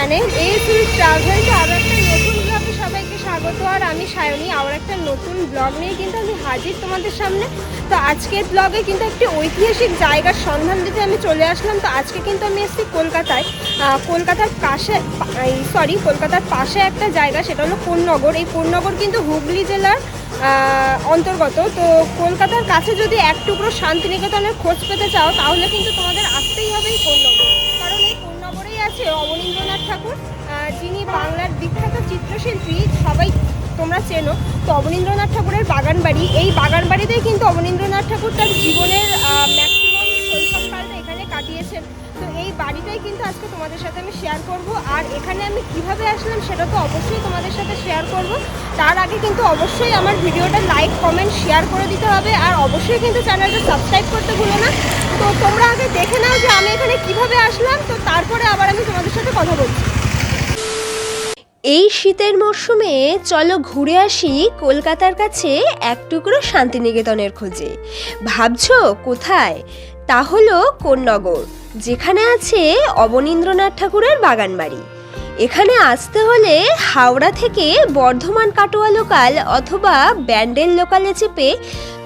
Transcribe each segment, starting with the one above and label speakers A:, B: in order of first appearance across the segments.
A: Channel এসুল travel তো আরও একটা নতুন ব্লগে সবাইকে স্বাগত। আর আমি সায়নী, আবার একটা নতুন ব্লগ নিয়ে কিন্তু আমি হাজির তোমাদের সামনে। তো আজকের ব্লগে কিন্তু একটি ঐতিহাসিক জায়গার সন্ধান দিতে আমি চলে আসলাম। তো আজকে কিন্তু আমি এসেছি কলকাতায়। কলকাতার পাশে সরি কলকাতার পাশে একটা জায়গা, সেটা হলো কোন্নগর এই কোন্নগর কিন্তু হুগলি জেলার অন্তর্গত। তো কলকাতার কাছে যদি এক টুকরো শান্তিনিকেতনের খোঁজ পেতে চাও, তাহলে কিন্তু তোমাদের আসতেই হবে এই কোন্নগর এই আছে অবনীন্দ্রনাথ ঠাকুর যিনি বাংলার বিখ্যাত চিত্রশিল্পী, সবাই তোমরা চেনো, তো অবনীন্দ্রনাথ ঠাকুরের বাগান বাড়ি এই বাগান বাড়িতেই কিন্তু অবনীন্দ্রনাথ ঠাকুর তার জীবনের বাড়িটাই কিন্তু আজকে তোমাদের সাথে আমি শেয়ার করব। আর এখানে আমি কীভাবে আসলাম সেটা তো অবশ্যই তোমাদের সাথে শেয়ার করব। তার আগে কিন্তু অবশ্যই আমার ভিডিওটা লাইক কমেন্ট শেয়ার করে দিতে হবে। আর অবশ্যই কিন্তু চ্যানেলটা সাবস্ক্রাইব করতে ভুলো না। তো তোমরা আগে দেখে নাও যে আমি এখানে কীভাবে আসলাম। তো তারপরে আবার আমি তোমাদের সাথে কথা বলছি।
B: এই শীতের মরশুমে চলো ঘুরে আসি কলকাতার কাছে এক টুকরো শান্তিনিকেতনের খোঁজে। ভাবছ কোথায়? তা হলো কোন্নগর, যেখানে আছে অবনীন্দ্রনাথ ঠাকুরের বাগান বাড়ি এখানে আসতে হলে হাওড়া থেকে বর্ধমান কাটোয়া লোকাল অথবা ব্যান্ডেল লোকালে চেপে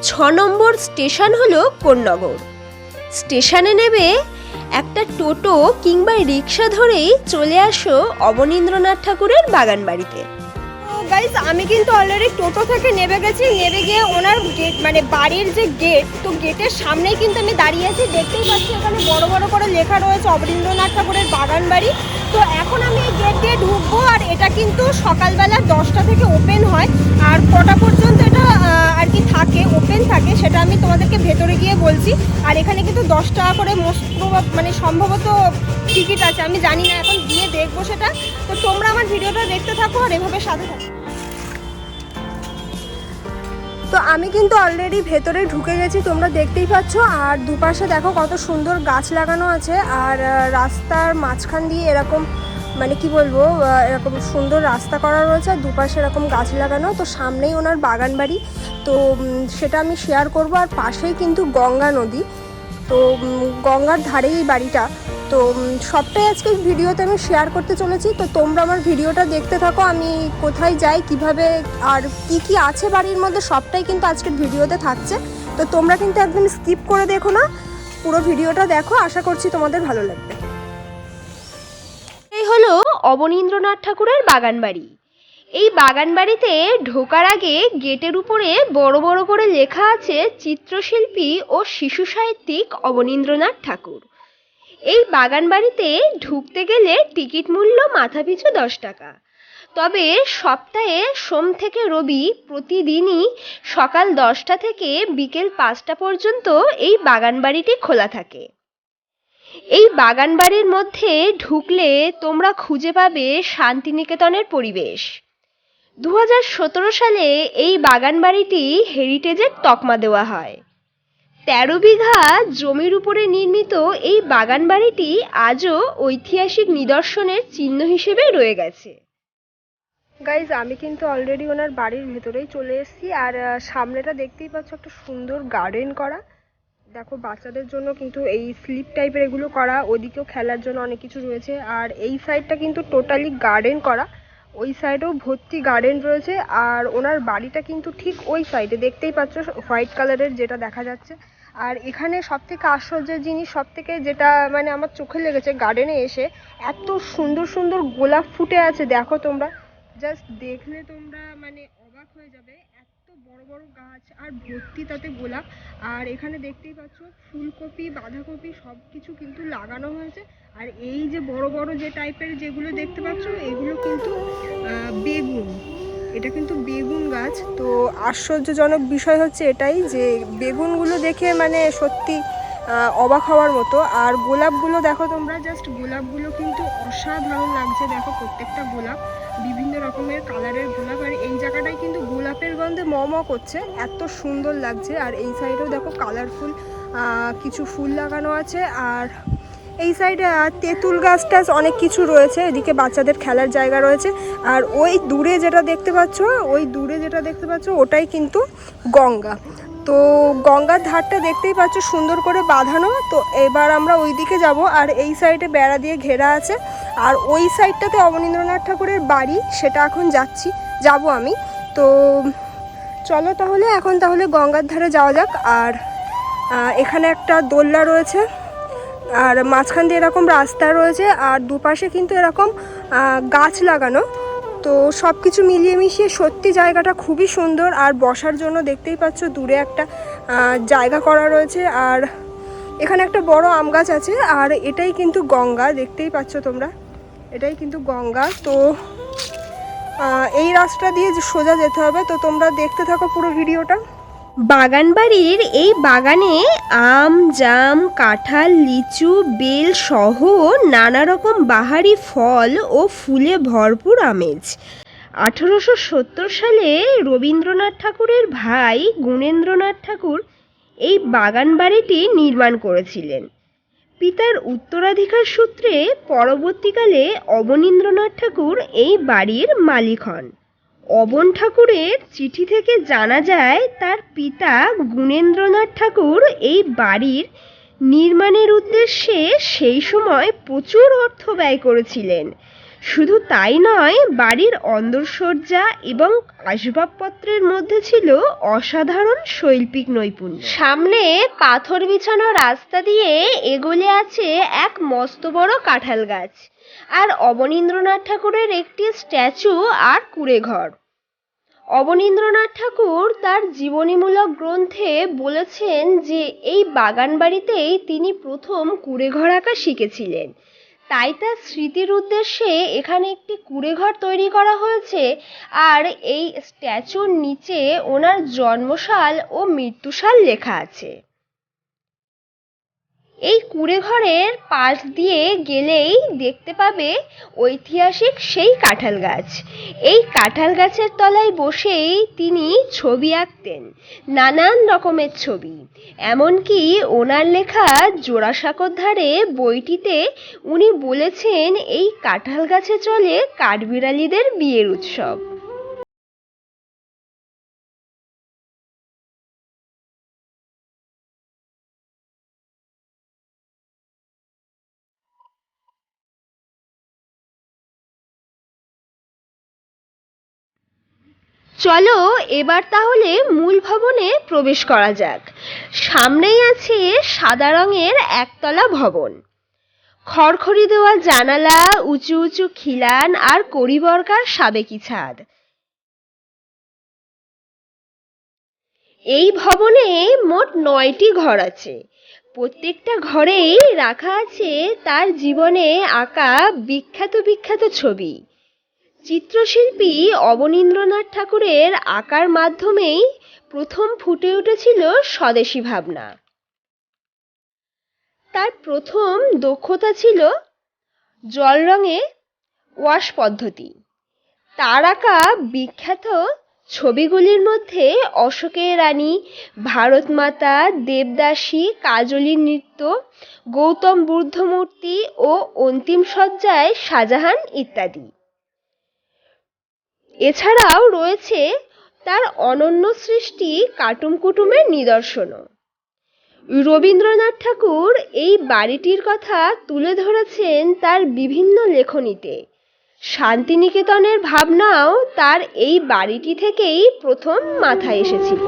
B: ছ নম্বর স্টেশন হলো কোন্নগর। স্টেশনে নেবে একটা টোটো কিংবা রিক্সা ধরেই চলে আসো অবনীন্দ্রনাথ ঠাকুরের বাগান
A: গাইস আমি কিন্তু অলরেডি টোটো থেকে নেমে গেছি, নেমে গিয়ে ওনার গেট মানে বাড়ির যে গেট তো গেটের সামনেই কিন্তু আমি দাঁড়িয়ে আছি। দেখতেই পাচ্ছি এখানে বড় বড় করে লেখা রয়েছে অবনীন্দ্রনাথ ঠাকুরের বাগান বাড়ি। তো এখন আমি এই গেট দিয়ে ঢুকবো, আর এটা কিন্তু সকালবেলা দশটা থেকে ওপেন হয়। আর কটা পর্যন্ত এটা আর কি থাকে ওপেন থাকে, সেটা আমি তোমাদেরকে ভেতরে গিয়ে বলছি। আর এখানে কিন্তু দশ টাকা করে মোস্ট মানে সম্ভবত টিকিট আছে, আমি জানি না এখন, গিয়ে দেখব সেটা। তো তোমরা আমার ভিডিওটা দেখতে থাকো আর এভাবে সাথে থাকো। তো আমি কিন্তু অলরেডি ভেতরে ঢুকে গেছি, তোমরা দেখতেই পাচ্ছ। আর দুপাশে দেখো কত সুন্দর গাছ লাগানো আছে, আর রাস্তার মাঝখান দিয়ে এরকম মানে কি বলব এরকম সুন্দর রাস্তা করা রয়েছে, আর দুপাশে এরকম গাছ লাগানো। তো সামনেই ওনার বাগান বাড়ি। তো সেটা আমি শেয়ার করব। আর পাশেই কিন্তু গঙ্গা নদী। তো গঙ্গার ধারেই বাড়িটা। তো সবটাই আজকে ভিডিওতে আমি শেয়ার করতে চলেছি। তো তোমরা আমার ভিডিওটা দেখতে থাকো, আমি কোথায় যাই, কীভাবে, আর কি কি আছে বাড়ির মধ্যে, সবটাই কিন্তু আজকের ভিডিওতে থাকছে। তো তোমরা কিন্তু একদম স্কিপ করে দেখো না, পুরো ভিডিওটা দেখো, আশা করছি তোমাদের ভালো লাগবে।
B: এই হলো অবনীন্দ্রনাথ ঠাকুরের বাগান বাড়ি। এই বাগান বাড়িতে ঢোকার আগে গেটের উপরে বড় বড় করে লেখা আছে চিত্রশিল্পী ও শিশু সাহিত্যিক অবনীন্দ্রনাথ ঠাকুর। এই বাগান বাড়িতে ঢুকতে গেলে টিকিট মূল্য মাথাপিছু দশ টাকা। তবে সপ্তাহে সোম থেকে রবি প্রতিদিনই সকাল দশটা থেকে বিকেল পাঁচটা পর্যন্ত এই বাগান বাড়িটি খোলা থাকে। এই বাগান বাড়ির মধ্যে ঢুকলে তোমরা খুঁজে পাবে শান্তিনিকেতনের পরিবেশ। দু হাজার সতেরো সালে এই বাগান বাড়িটি হেরিটেজের তকমা দেওয়া হয়। তেরো বিঘা জমির উপরে নির্মিত এই বাগান বাড়িটি আজও ঐতিহাসিক নিদর্শনের চিহ্ন হিসেবে রয়ে গেছে।
A: গাইজ আমি কিন্তু অলরেডি ওনার বাড়ির ভেতরেই চলে এসেছি আর সামনেটা দেখতেই পাচ্ছ একটা সুন্দর গার্ডেন করা। দেখো, বাচ্চাদের জন্য কিন্তু এই স্লিপ টাইপের এগুলো করা, ওদিকেও খেলার জন্য অনেক কিছু রয়েছে আর এই সাইডটা কিন্তু টোটালি গার্ডেন করা। ওই সাইডেও ভর্তি গার্ডেন রয়েছে আর ওনার বাড়িটা কিন্তু ঠিক ওই সাইডে দেখতেই পাচ্ছ হোয়াইট কালারের যেটা দেখা যাচ্ছে। আর এখানে সব থেকে আশ্চর্যের জিনিস সব থেকে যেটা মানে আমার চোখে লেগেছে গার্ডেনে এসে, এত সুন্দর সুন্দর গোলাপ ফুটে আছে, দেখো তোমরা। জাস্ট দেখলে তোমরা মানে অবাক হয়ে যাবে। বড় বড় গাছ আর ভর্তি তাতে গোলাপ। আর এখানে দেখতেই পাচ্ছ, ফুলকপি, বাঁধাকপি সব কিছু কিন্তু লাগানো হয়েছে। আর এই যে বড় বড় যে টাইপের যেগুলো দেখতে পাচ্ছ, এগুলো কিন্তু বেগুন। এটা কিন্তু বেগুন গাছ। তো আশ্চর্যজনক বিষয় হচ্ছে এটাই যে বেগুনগুলো দেখে মানে সত্যি অবাক হওয়ার মতো। আর গোলাপগুলো দেখো তোমরা জাস্ট গোলাপগুলো কিন্তু অসাধারণ লাগছে। দেখো প্রত্যেকটা গোলাপ, বিভিন্ন রকমের কালারের গোলাপ। আর এই জায়গাটায় কিন্তু গোলাপের গন্ধে ম ম করছে। এত সুন্দর লাগছে। আর এই সাইডেও দেখো কালারফুল কিছু ফুল লাগানো আছে। আর এই সাইডে তেঁতুল গাছ টাছ অনেক কিছু রয়েছে। এদিকে বাচ্চাদের খেলার জায়গা রয়েছে। আর ওই দূরে যেটা দেখতে পাচ্ছ, ওই দূরে যেটা দেখতে পাচ্ছ, ওটাই কিন্তু গঙ্গা। তো গঙ্গার ধারটা দেখতেই পাচ্ছ, সুন্দর করে বাঁধানো। তো এবার আমরা ওই দিকে যাব, আর এই সাইডে বেড়া দিয়ে ঘেরা আছে। আর ওই সাইডটাতে অবনীন্দ্রনাথ ঠাকুরের বাড়ি, সেটা এখন যাচ্ছি, যাব আমি। তো চলো তাহলে, এখন তাহলে গঙ্গার ধারে যাওয়া যাক। আর এখানে একটা দোলনা রয়েছে, আর মাঝখান দিয়ে এরকম রাস্তা রয়েছে, আর দুপাশে কিন্তু এরকম গাছ লাগানো। তো সব কিছু মিলিয়ে মিশিয়ে সত্যি জায়গাটা খুবই সুন্দর। আর বসার জন্য দেখতেই পাচ্ছ দূরে একটা জায়গা করা রয়েছে। আর এখানে একটা বড় আম গাছ আছে। আর এটাই কিন্তু গঙ্গা, দেখতেই পাচ্ছ তোমরা। এটাই কিন্তু গঙ্গা। তো এই রাস্তা দিয়ে সোজা যেতে হবে। তো তোমরা দেখতে থাকো পুরো ভিডিওটা।
B: বাগানবাড়ির এই বাগানে আম, জাম, কাঁঠাল, লিচু, বেল সহ নানা রকম বাহারি ফল ও ফুলে ভরপুর আমেজ। আঠেরোশো সত্তর সালে রবীন্দ্রনাথ ঠাকুরের ভাই গুণেন্দ্রনাথ ঠাকুর এই বাগান বাড়িটি নির্মাণ করেছিলেন। পিতার উত্তরাধিকার সূত্রে পরবর্তীকালে অবনীন্দ্রনাথ ঠাকুর এই বাড়ির মালিক হন। অবন ঠাকুরের চিঠি থেকে জানা যায়, তার পিতা গুণেন্দ্রনাথ ঠাকুর এই বাড়ির নির্মাণের উদ্দেশ্যে সেই সময় প্রচুর অর্থ ব্যয় করেছিলেন। শুধু তাই নয়, বাড়ির অন্দরসজ্জা এবং আসবাবপত্রের মধ্যে ছিল অসাধারণ শৈল্পিক নৈপুণ্য। সামনে পাথর বিছানো রাস্তা দিয়ে এগোলে আছে এক মস্ত বড় কাঁঠাল গাছ আর অবনীন্দ্রনাথ ঠাকুরের একটি স্ট্যাচু আর কুড়ে ঘর অবনীন্দ্রনাথ ঠাকুর তার জীবনীমূলক গ্রন্থে বলেছেন যে, এই বাগান বাড়িতেই তিনি প্রথম কুড়ে ঘর আঁকা শিখেছিলেন। তাই তার স্মৃতির উদ্দেশ্যে এখানে একটি কুঁড়েঘর তৈরি করা হয়েছে। আর এই স্ট্যাচুর নিচে ওনার জন্মসাল ও মৃত্যুসাল লেখা আছে। এই কুড়ে ঘরের পাশ দিয়ে গেলেই দেখতে পাবে ঐতিহাসিক সেই কাঁঠাল গাছ। এই কাঁঠাল গাছের তলায় বসেই তিনি ছবি আঁকতেন, নানান রকমের ছবি। এমনকি ওনার লেখা জোড়াসাঁকোর ধারে বইটিতে উনি বলেছেন, এই কাঁঠাল গাছে চলে কাঠবিড়ালিদের বিয়ের উৎসব। চলো এবার তাহলে মূল ভবনে প্রবেশ করা যাক। সামনেই আছে সাদা রঙের একতলা ভবন। খড়খড়ি দেওয়া জানালা, উঁচু উঁচু খিলান আর কড়িবর্গার সাবেকি ছাদ। এই ভবনে মোট নয়টি ঘর আছে। প্রত্যেকটা ঘরেই রাখা আছে তার জীবনে আঁকা বিখ্যাত বিখ্যাত ছবি। চিত্রশিল্পী অবনীন্দ্রনাথ ঠাকুরের আঁকার মাধ্যমেই প্রথম ফুটে উঠেছিল স্বদেশী ভাবনা। তার প্রথম দক্ষতা ছিল জল রঙে ওয়াশ পদ্ধতি। তার আঁকা বিখ্যাত ছবিগুলির মধ্যে অশোকের রানী ভারত মাতা দেবদাসী, কাজলী নৃত্য, গৌতম বুদ্ধ মূর্তি ও অন্তিম সজ্জায় শাহজাহান ইত্যাদি। এছাড়াও রয়েছে তার অনন্য সৃষ্টি কাটুম কুটুমের নিদর্শনও। রবীন্দ্রনাথ ঠাকুর এই বাড়িটির কথা তুলে ধরেছেন তার বিভিন্ন লেখনীতে। শান্তিনিকেতনের ভাবনাও তার এই বাড়িটি থেকেই প্রথম মাথায় এসেছিল।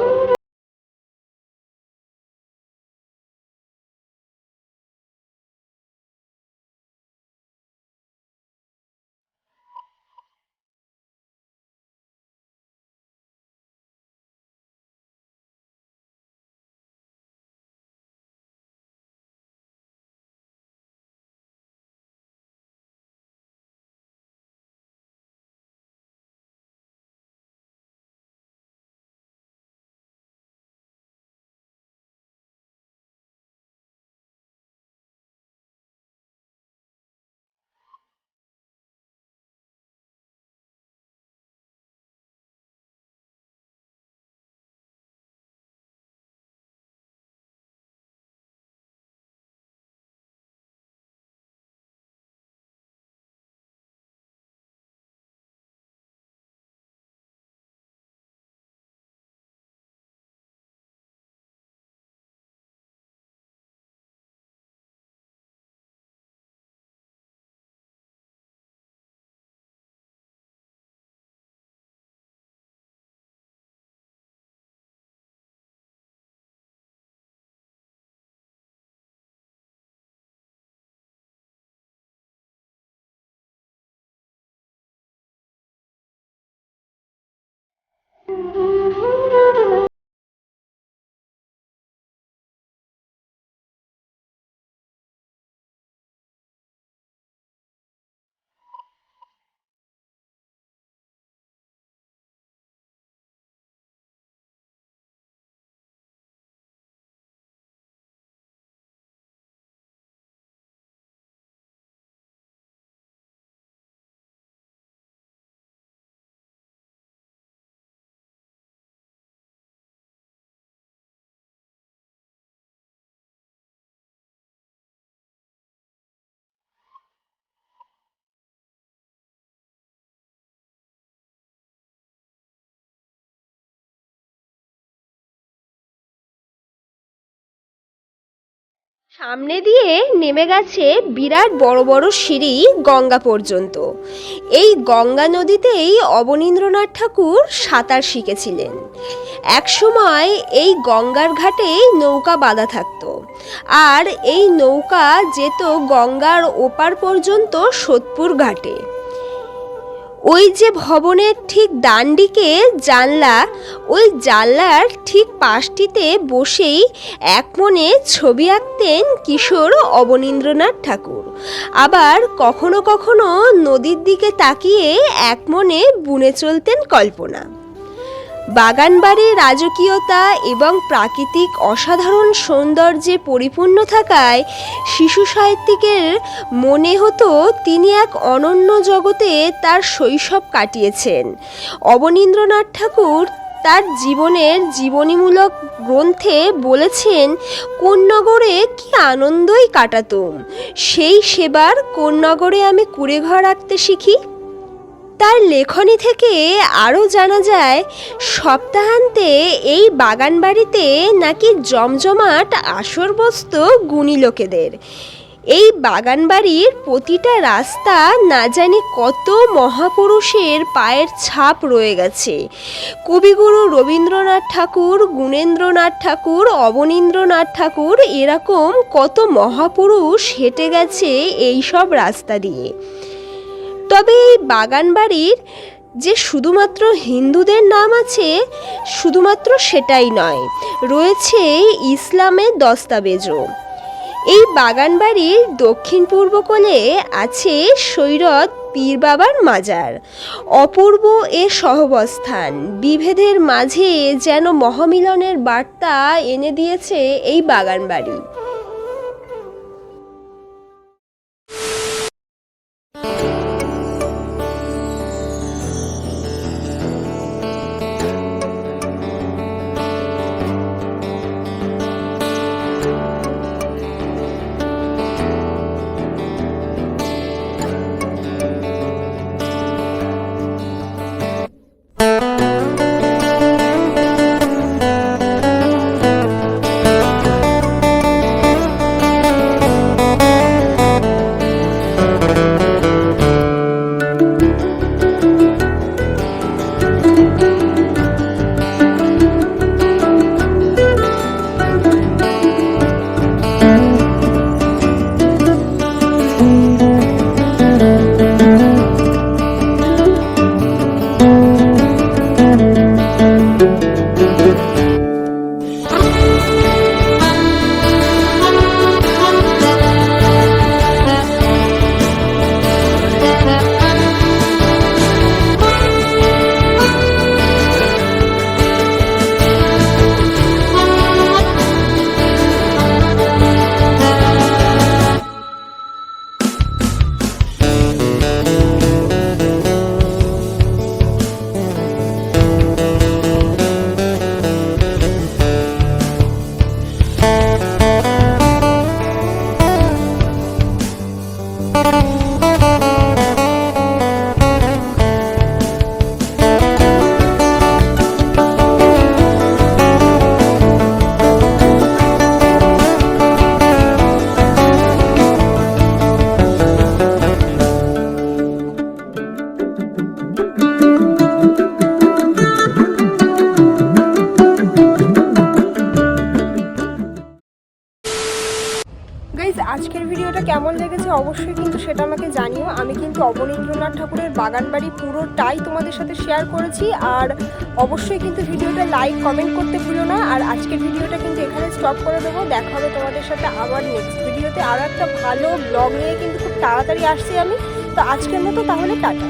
B: Thank you. সামনে দিয়ে নেমে গেছে বিরাট বড় বড় সিঁড়ি গঙ্গা পর্যন্ত। এই গঙ্গা নদীতেই অবনীন্দ্রনাথ ঠাকুর সাঁতার শিখেছিলেন। একসময় এই গঙ্গার ঘাটেই নৌকা বাঁধা থাকত। আর এই নৌকা যেত গঙ্গার ওপার পর্যন্ত সোদপুর ঘাটে। ওই যে ভবনের ঠিক ডান দিকে জানলা, ওই জানলার ঠিক পাশটিতে বসেই এক মনে ছবি আঁকতেন কিশোর অবনীন্দ্রনাথ ঠাকুর। আবার কখনো কখনো নদীর দিকে তাকিয়ে এক মনে বুনে চলতেন কল্পনা। বাগানবাড়ির রাজকীয়তা এবং প্রাকৃতিক অসাধারণ সৌন্দর্যে পরিপূর্ণ থাকায় শিশু সাহিত্যিকের মনে হতো তিনি এক অনন্য জগতে তার শৈশব কাটিয়েছেন। অবনীন্দ্রনাথ ঠাকুর তার জীবনের জীবনীমূলক গ্রন্থে বলেছেন কোন নগরে কি আনন্দই কাটাতুম, সেই সেবার কোন নগরে আমি কুড়েঘর রাখতে শিখি। তার লেখনী থেকে আরও জানা যায়, সপ্তাহান্তে এই বাগান বাড়িতে নাকি জমজমাট আসর বসত গুণী লোকেদের। এই বাগান বাড়ির প্রতিটা রাস্তা না জানি কত মহাপুরুষের পায়ের ছাপ রয়ে গেছে। কবিগুরু রবীন্দ্রনাথ ঠাকুর, গুণেন্দ্রনাথ ঠাকুর, অবনীন্দ্রনাথ ঠাকুর এরকম কত মহাপুরুষ হেঁটে গেছে এই সব রাস্তা দিয়ে। তবে এই বাগান বাড়ির যে শুধুমাত্র হিন্দুদের নাম আছে, শুধুমাত্র সেটাই নয়, রয়েছে ইসলামের দস্তাবেজও। এই বাগান বাড়ির দক্ষিণ পূর্ব কোণে আছে সৈরত পীর বাবার মাজার। অপূর্ব এ সহবস্থান। বিভেদের মাঝে যেন মহামিলনের বার্তা এনে দিয়েছে এই বাগান বাড়ি
A: অবশ্যই কিন্তু সেটা আমাকে জানিও। আমি কিন্তু অবনীন্দ্রনাথ ঠাকুরের বাগান বাড়ি পুরোটাই তোমাদের সাথে শেয়ার করেছি। আর অবশ্যই কিন্তু ভিডিওটা লাইক কমেন্ট করতে ভুলো না। আর আজকের ভিডিওটা কিন্তু এখানে স্টপ করে দেবো। দেখা হবে তোমাদের সাথে আবার নেক্সট ভিডিওতে আরও একটা ভালো ব্লগ নিয়ে কিন্তু খুব তাড়াতাড়ি আসছি আমি। তো আজকের মতো তাহলে টাটা।